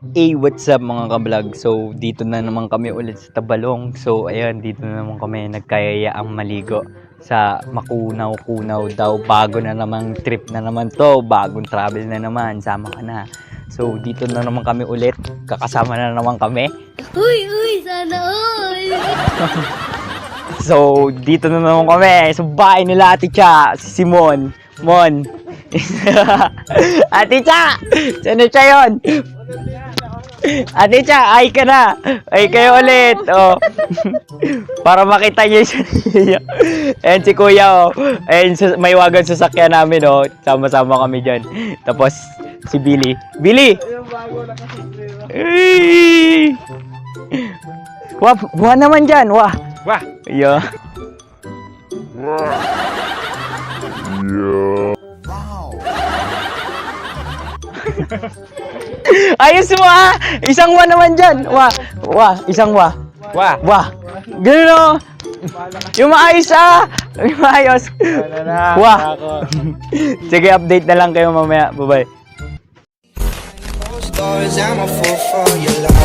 Hey, what's up mga kablog? So, dito na naman kami ulit sa Tabalong. So, ayan, dito na naman kami nagkayayaang maligo sa Makunaw-Kunaw daw. Bago na namang trip na naman to. Bagong travel na naman. Sama ka na. So, dito na naman kami ulit. Kakasama na naman kami. Uy, uy, sana all! So, dito na naman kami sa bahay nila Ate Cha, si Simon. Mon. Ate Cha! Sino siya yun? Ate Cha, ay ka na. Ay kayo ulit. Oh. Para makita niyo siya. Ayan si Kuya. Oh. Ayan, sa- may wagan sasakyan namin. Oh. Sama-sama kami dyan. Tapos, si Billy. Billy! Ay! Wah, wah naman dyan. Wah. Wah! Yeah. Ayos mo ah! Isang wa naman dyan! Wa! Wa! Isang wa! Wah! Wa! Ganun o! Yung maayos ah! Yung maayos! Wa! Sige, update na lang kayo mamaya. Bye-bye. Stories, I'm a fool for your love.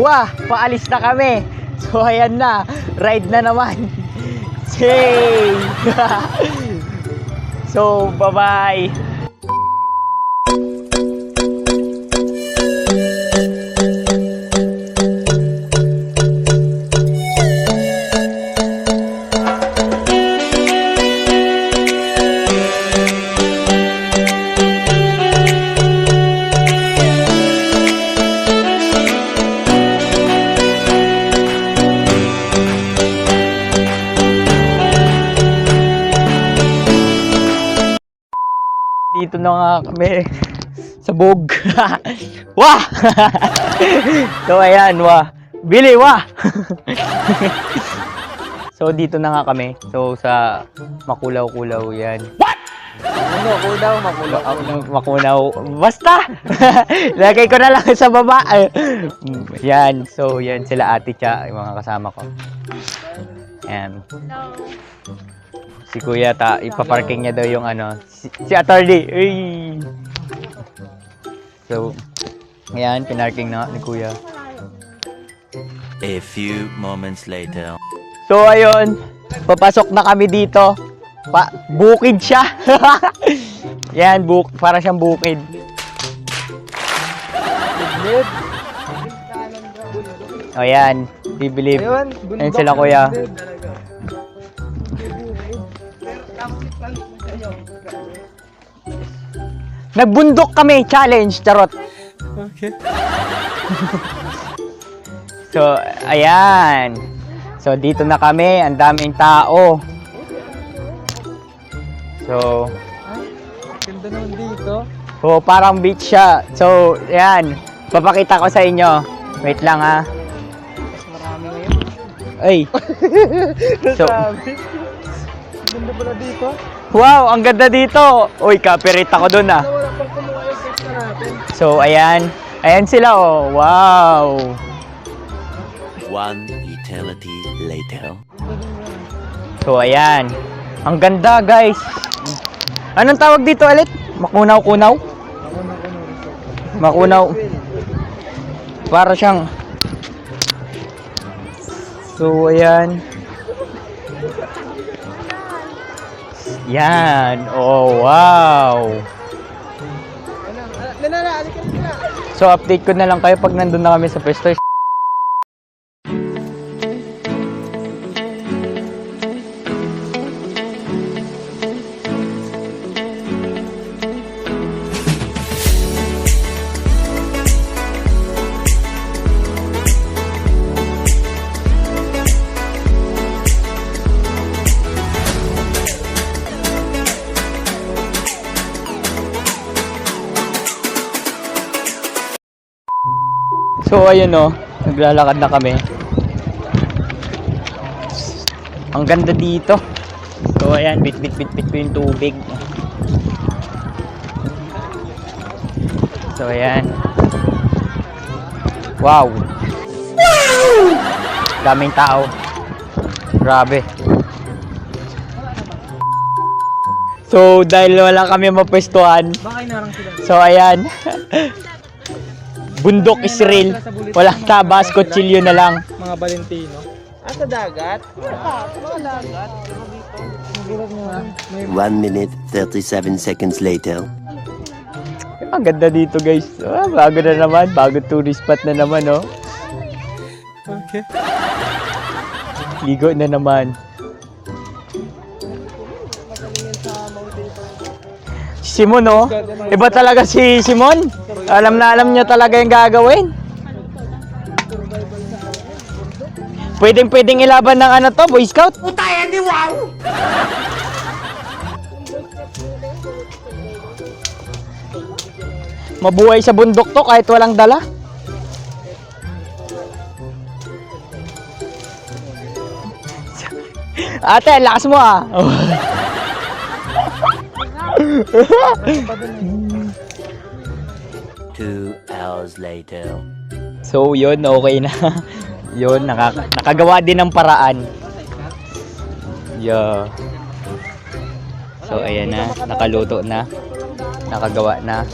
Wah! Paalis na kami! So, ayan na. Ride na naman. Yay! so, bye-bye! Dito na nga kami sa bog. wah! so ayan, wah. Billy, wah! so dito na nga kami. So sa makulaw-kulaw yan. What? Makunaw, makulaw, makunaw. Basta! Lagay ko na lang sa baba. yan, so yan sila ate Cha, yung mga kasama ko. Yan. Si Kuya ta, ipaparking niya daw yung ano, si, si Attorney. Uy! So, ayan, pinarking na ni Kuya. A few moments later. So, ayun, papasok na kami dito. Pa, bukid siya. yan, buk, para siyang bukid. O yan, bibilib. Ayun sila kuya. Nagbundok kami, challenge, charot. Okay. So, ayan. So, dito na kami. Ang daming tao. So, Ganda naman dito. oh, parang beach siya. So, ayan. Papakita ko sa inyo. Wait lang ha. Mas marami ngayon. Ay. So, Sabi. Ganda pala dito. Wow, ang ganda dito. Uy, copyright ako dun ah. So, ayan. Ayan sila oh. Wow. One eternity later. So, ayan. Ang ganda, guys. Anong tawag dito ulit? Makunaw-kunaw? Makunaw. Para siyang... So, ayan. Yan. Oh, wow. Alika na. So, update ko na lang kayo pag nandun na kami sa pwesto. So ayun oh, naglalakad na kami. Ang ganda dito. So ayan, bit bit bit bit ko yung tubig. So ayan. Wow. Daming tao. Grabe. So, dahil wala kami mapwestuhan, so ayan. Bundok is real. Walang tabas, kutsilyo na lang. Mga Valentino. Ah, sa dagat? Mga dagat. Ah. One minute, 37 seconds later. Ang ganda dito guys. Ah, bago na naman. Bago tourist spot na naman, oh. Okay. Ligo na naman. Simon, oh. Iba talaga si Simon. Alam na alam niya talaga yung gagawin. Pwedeng pwedeng ilaban ng ano to, Boy Scout. Puta yan, di wow! Mabuhay sa bundok to kahit walang dala. Ate, ang lakas mo ah. Two hours later. so, yun, okay na. yun, nakaka nakagawa din ng paraan. Yeah. So, ayan na. Nakaluto na. Nakagawa na.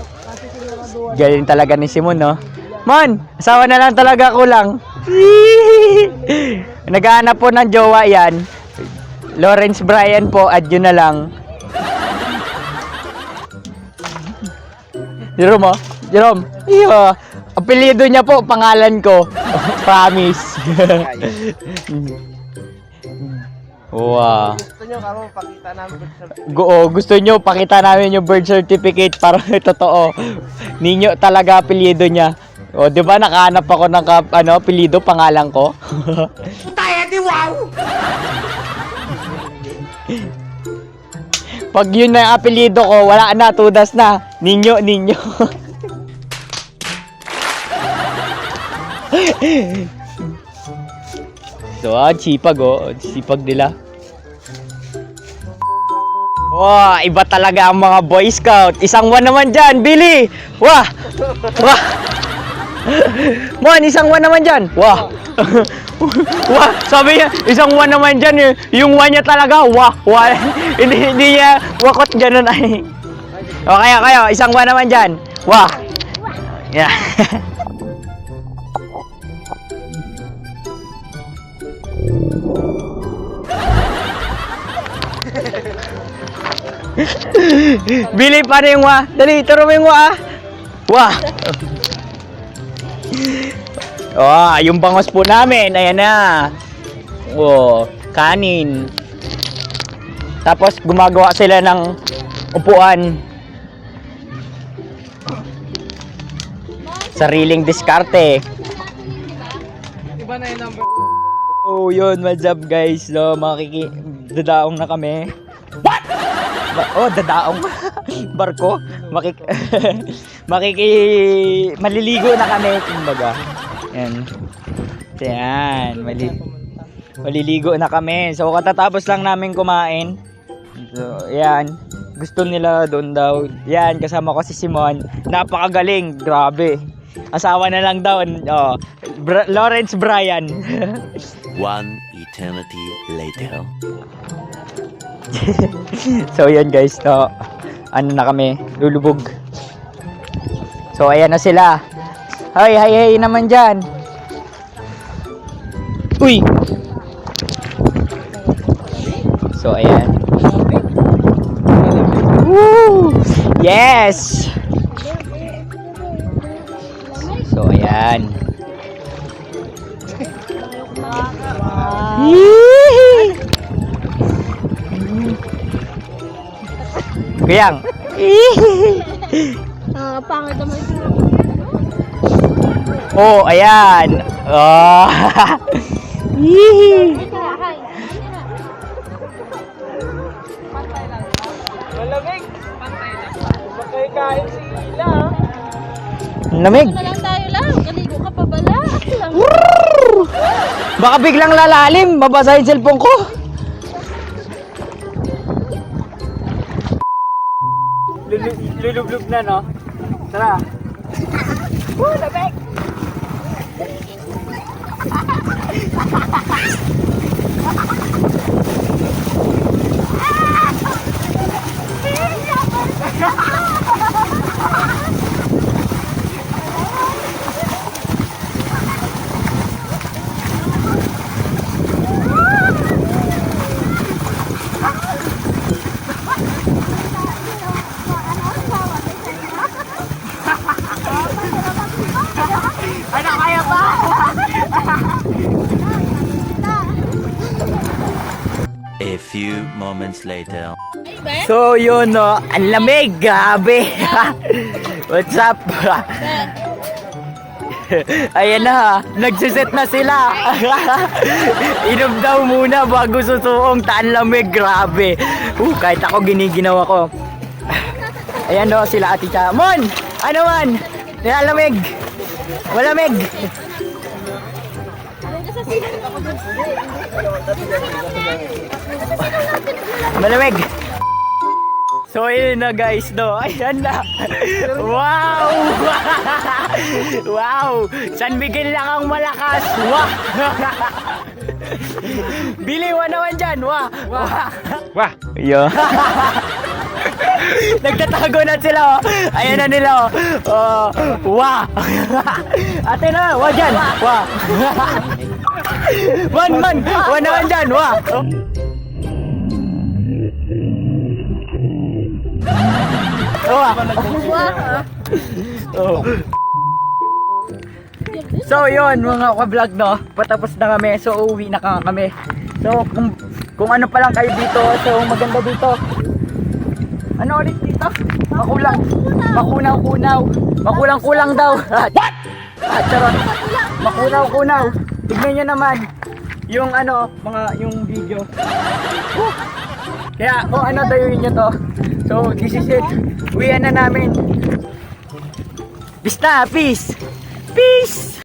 Galing talaga ni Simon, no? Mon, asawa na lang talaga ko lang. Naghahanap po ng jowa yan. Lawrence Bryan po, add yun na lang. Jerome, oh. Jerome. Iyo. Apelyido niya po, pangalan ko. Promise. wow. Gusto nyo kamo pakita namin sa Gu oh, gusto nyo, pakita namin yung birth certificate para totoo. Ninyo talaga apelyido niya. O, di ba nakahanap ako ng kap- ano, apelyido, pangalan ko? Tayo, di wow! Pag yun na yung apelyido ko, wala na, tudas na. Ninyo, ninyo. So, ah, sipag oh. Sipag nila. Wow, iba talaga ang mga Boy Scout. Isang one naman dyan, Billy! Wah! Wah! Mon, isang one naman dyan. Wah! wah! Sabi niya, isang one naman dyan. eh. Yung one niya talaga, wah! Wah! hindi, hindi niya wakot ganun ay. O kaya, kayo, isang one naman dyan. Wah! Yeah. Billy, paano yung wa? Dali, turo mo yung wa. ah. Wah! Oh, yung bangos po namin, ayan na. Oh, kanin. Tapos gumagawa sila ng upuan. Sariling diskarte. Iba na yung number. Oh, yun, what's up guys? So, makiki... Dadaong na kami. What? Oh, dadaong. Barko. Makik... makiki... Maliligo na kami, kumbaga. Yan. Yan. Mali... Maliligo na kami. So, katatapos lang namin kumain. So, yan. Gusto nila doon daw. Yan, kasama ko si Simon. Napakagaling. Grabe. Asawa na lang daw. Oh, Bra- Lawrence Bryan. One eternity later. so yun guys, no, ano na kami, lulubog. So ayan na sila. Hay, hay, hay naman dyan. Uy! So ayan. Woo! Yes! So ayan. Yee! Kuyang. Ah, pangit naman siya. Oh, ayan. Oh. Yee! Malamig. Makikain si Ila. Lamig. Na lang tayo lang. Kaligo ka pa bala. Lang. Baka biglang lalalim. Mabasa yung cellphone ko. Lulublog na, no? Tara. Woo, lamig! A few moments later. So yun no, ang lamig, grabe. What's up? Ayan na, nagsiset na sila. Inom daw muna bago susuong taan lamig, grabe. Uh, kahit ako giniginaw ako. Ayan no, sila ati. Mon! Ano man? Nilalamig. Malamig. Malamig. So yun na guys no. Ayan na. Wow! wow! San Miguel lang ang malakas. Wow! Biliwan naman dyan. Wah! Wah! Wah! Yo. Nagtatago na sila oh. Ayan na nila oh. Oh, wah. Ate na, wah dyan. Wah. Man, man. Wah naman dyan. Wah. Oh. So yun mga ka-vlog no, patapos na kami, so uuwi na ka kami. So kung, kung ano pa lang kayo dito, so maganda dito. Ano ulit dito? Makulang, makunaw-kunaw, makulang-kulang daw. What? Ah, charot. Makunaw-kunaw. Tignan nyo naman yung ano, mga yung video. Woo! Kaya kung ano dayuin nyo to. So this is it. Uwian na namin. Na, peace. Peace.